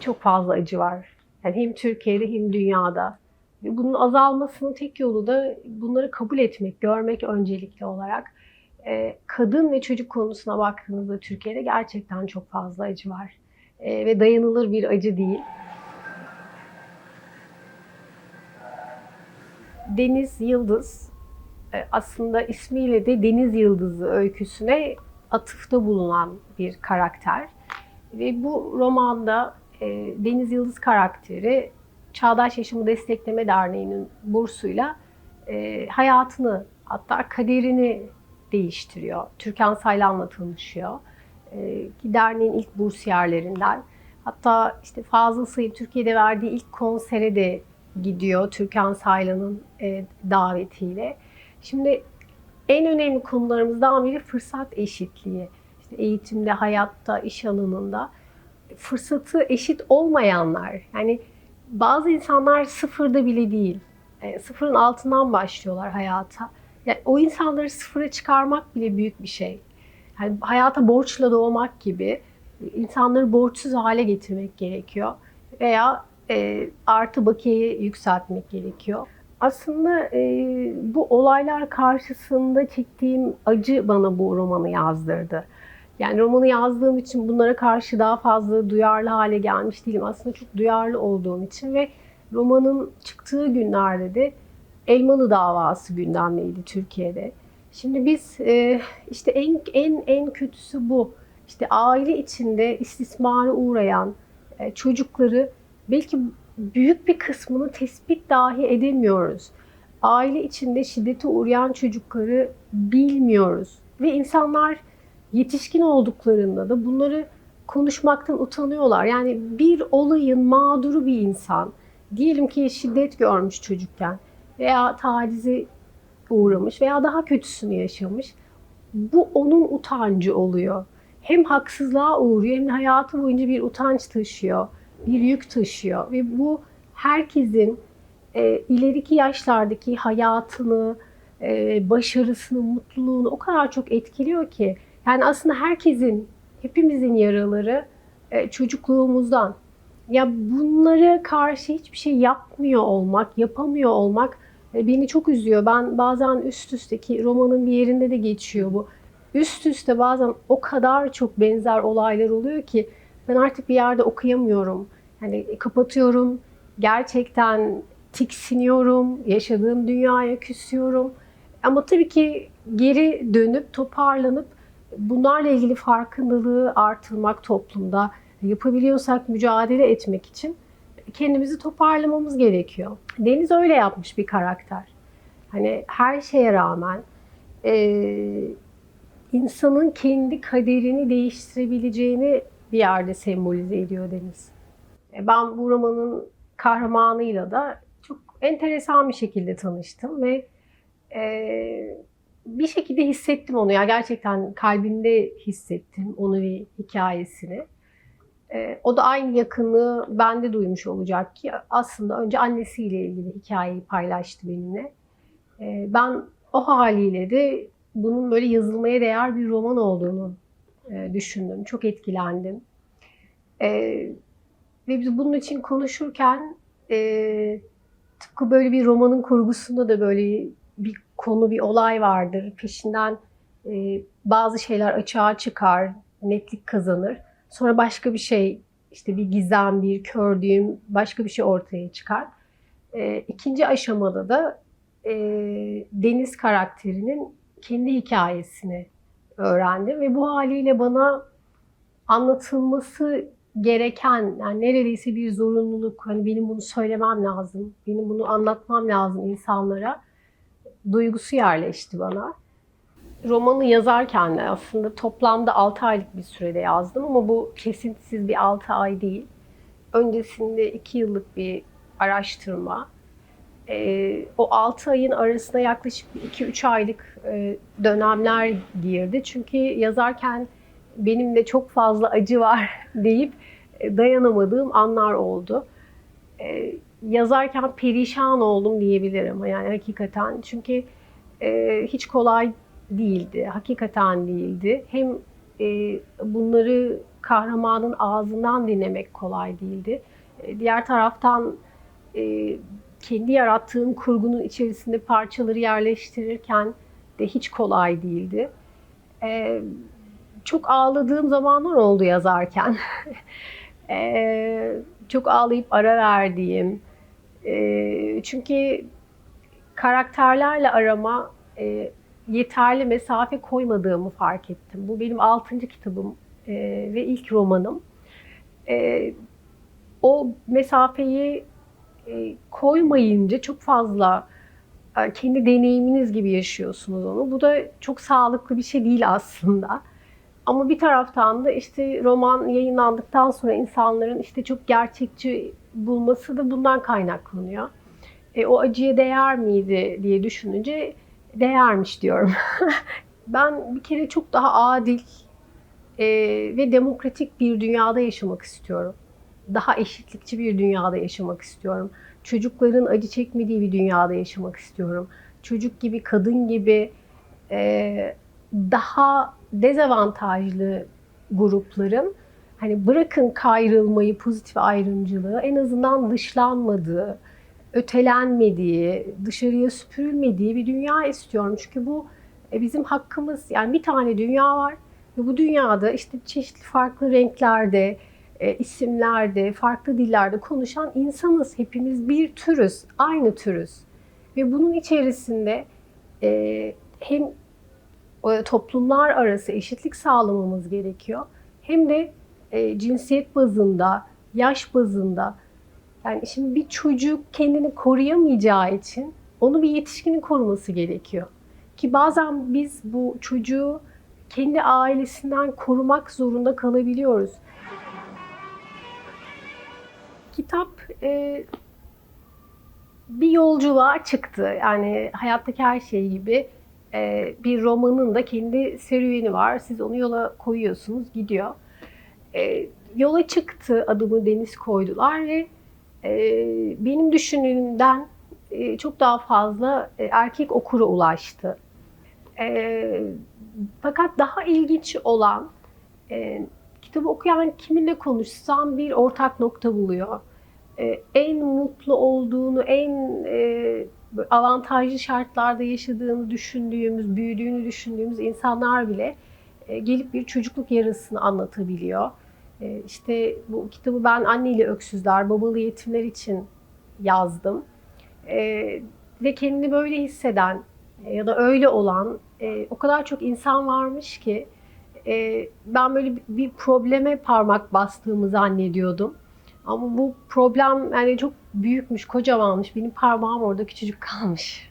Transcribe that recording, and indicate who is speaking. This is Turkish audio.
Speaker 1: çok fazla acı var. Yani hem Türkiye'de hem dünyada. Bunun azalmasının tek yolu da bunları kabul etmek, görmek öncelikli olarak. Ee, kadın ve çocuk konusuna baktığınızda Türkiye'de gerçekten çok fazla acı var. Ee, ve dayanılır bir acı değil. Deniz Yıldız e, aslında ismiyle de Deniz Yıldızı öyküsüne atıfta bulunan bir karakter. Ve bu romanda e, Deniz Yıldız karakteri Çağdaş Yaşamı Destekleme Derneği'nin bursuyla e, hayatını hatta kaderini değiştiriyor. Türkan Saylan'la tanışıyor. E, ki derneğin ilk bursiyerlerinden. Hatta işte Fazıl Say'ın Türkiye'de verdiği ilk konsere de gidiyor Türkan Saylan'ın e, davetiyle. Şimdi en önemli konularımızdan biri fırsat eşitliği. İşte eğitimde, hayatta, iş alanında fırsatı eşit olmayanlar. Yani bazı insanlar sıfırda bile değil. E, sıfırın altından başlıyorlar hayata. Yani o insanları sıfıra çıkarmak bile büyük bir şey. Yani hayata borçla doğmak gibi insanları borçsuz hale getirmek gerekiyor. Veya e, artı bakiyeyi yükseltmek gerekiyor. Aslında e, bu olaylar karşısında çektiğim acı bana bu romanı yazdırdı. Yani romanı yazdığım için bunlara karşı daha fazla duyarlı hale gelmiş değilim. Aslında çok duyarlı olduğum için ve romanın çıktığı günlerde de Elmalı davası gündemdeydi Türkiye'de. Şimdi biz e, işte en en en kötüsü bu. İşte aile içinde istismara uğrayan e, çocukları belki büyük bir kısmını tespit dahi edemiyoruz. Aile içinde şiddete uğrayan çocukları bilmiyoruz ve insanlar yetişkin olduklarında da bunları konuşmaktan utanıyorlar. Yani bir olayın mağduru bir insan, diyelim ki şiddet görmüş çocukken veya tacize uğramış veya daha kötüsünü yaşamış. Bu onun utancı oluyor. Hem haksızlığa uğruyor hem de hayatı boyunca bir utanç taşıyor, bir yük taşıyor ve bu herkesin e, ileriki yaşlardaki hayatını, e, başarısını, mutluluğunu o kadar çok etkiliyor ki yani aslında herkesin, hepimizin yaraları e, çocukluğumuzdan. Ya bunlara karşı hiçbir şey yapmıyor olmak, yapamıyor olmak e, beni çok üzüyor. Ben bazen üst üsteki romanın bir yerinde de geçiyor bu. Üst üste bazen o kadar çok benzer olaylar oluyor ki ben artık bir yerde okuyamıyorum. Yani kapatıyorum. Gerçekten tiksiniyorum. Yaşadığım dünyaya küsüyorum. Ama tabii ki geri dönüp toparlanıp bunlarla ilgili farkındalığı artırmak toplumda yapabiliyorsak mücadele etmek için kendimizi toparlamamız gerekiyor. Deniz öyle yapmış bir karakter. Hani her şeye rağmen e, insanın kendi kaderini değiştirebileceğini bir yerde sembolize ediyor Deniz. E, Ben bu romanın kahramanıyla da çok enteresan bir şekilde tanıştım ve e, bir şekilde hissettim onu ya gerçekten kalbimde hissettim onu ve hikayesini. Ee, o da aynı yakınlığı bende duymuş olacak ki aslında önce annesiyle ilgili hikayeyi paylaştı benimle. Ee, ben o haliyle de bunun böyle yazılmaya değer bir roman olduğunu e, düşündüm. Çok etkilendim. Ee, ve biz bunun için konuşurken e, tıpkı böyle bir romanın kurgusunda da böyle bir konu, bir olay vardır. Peşinden e, bazı şeyler açığa çıkar, netlik kazanır. Sonra başka bir şey, işte bir gizem, bir kördüğüm başka bir şey ortaya çıkar. E, ikinci aşamada da e, Deniz karakterinin kendi hikayesini öğrendim ve bu haliyle bana anlatılması gereken, yani neredeyse bir zorunluluk, hani benim bunu söylemem lazım, benim bunu anlatmam lazım insanlara duygusu yerleşti bana. Romanı yazarken de aslında toplamda 6 aylık bir sürede yazdım ama bu kesintisiz bir 6 ay değil. Öncesinde 2 yıllık bir araştırma. Ee, o 6 ayın arasında yaklaşık 2-3 aylık e, dönemler girdi. Çünkü yazarken benim de çok fazla acı var deyip e, dayanamadığım anlar oldu. Ee, yazarken perişan oldum diyebilirim yani hakikaten. Çünkü e, hiç kolay değildi, hakikaten değildi. Hem e, bunları kahramanın ağzından dinlemek kolay değildi. E, diğer taraftan e, kendi yarattığım kurgunun içerisinde parçaları yerleştirirken de hiç kolay değildi. E, çok ağladığım zamanlar oldu yazarken. e, çok ağlayıp ara verdiğim. E, çünkü karakterlerle arama e, yeterli mesafe koymadığımı fark ettim. Bu benim altıncı kitabım e, ve ilk romanım. E, o mesafeyi e, koymayınca çok fazla e, kendi deneyiminiz gibi yaşıyorsunuz onu. Bu da çok sağlıklı bir şey değil aslında. Ama bir taraftan da işte roman yayınlandıktan sonra insanların işte çok gerçekçi bulması da bundan kaynaklanıyor. E, o acıya değer miydi diye düşününce değermiş diyorum. ben bir kere çok daha adil e, ve demokratik bir dünyada yaşamak istiyorum. Daha eşitlikçi bir dünyada yaşamak istiyorum. Çocukların acı çekmediği bir dünyada yaşamak istiyorum. Çocuk gibi, kadın gibi e, daha dezavantajlı grupların hani bırakın kayrılmayı, pozitif ayrımcılığı en azından dışlanmadığı, ötelenmediği, dışarıya süpürülmediği bir dünya istiyorum. Çünkü bu e, bizim hakkımız. Yani bir tane dünya var ve bu dünyada işte çeşitli farklı renklerde, e, isimlerde, farklı dillerde konuşan insanız. Hepimiz bir türüz, aynı türüz. Ve bunun içerisinde e, hem toplumlar arası eşitlik sağlamamız gerekiyor. Hem de e, cinsiyet bazında, yaş bazında yani şimdi bir çocuk kendini koruyamayacağı için onu bir yetişkinin koruması gerekiyor. Ki bazen biz bu çocuğu kendi ailesinden korumak zorunda kalabiliyoruz. Kitap e, bir yolculuğa çıktı. Yani hayattaki her şey gibi e, bir romanın da kendi serüveni var. Siz onu yola koyuyorsunuz, gidiyor. E, yola çıktı, adımı Deniz koydular ve e, benim düşündüğümden e, çok daha fazla e, erkek okura ulaştı. E, fakat daha ilginç olan e, kitabı okuyan kiminle konuşsam bir ortak nokta buluyor. E, en mutlu olduğunu, en e, avantajlı şartlarda yaşadığını düşündüğümüz, büyüdüğünü düşündüğümüz insanlar bile gelip bir çocukluk yarasını anlatabiliyor. E, işte bu kitabı ben anneli öksüzler, babalı yetimler için yazdım. E, ve kendini böyle hisseden e, ya da öyle olan e, o kadar çok insan varmış ki e, ben böyle bir probleme parmak bastığımı zannediyordum. Ama bu problem yani çok büyükmüş, kocamanmış. Benim parmağım orada küçücük kalmış.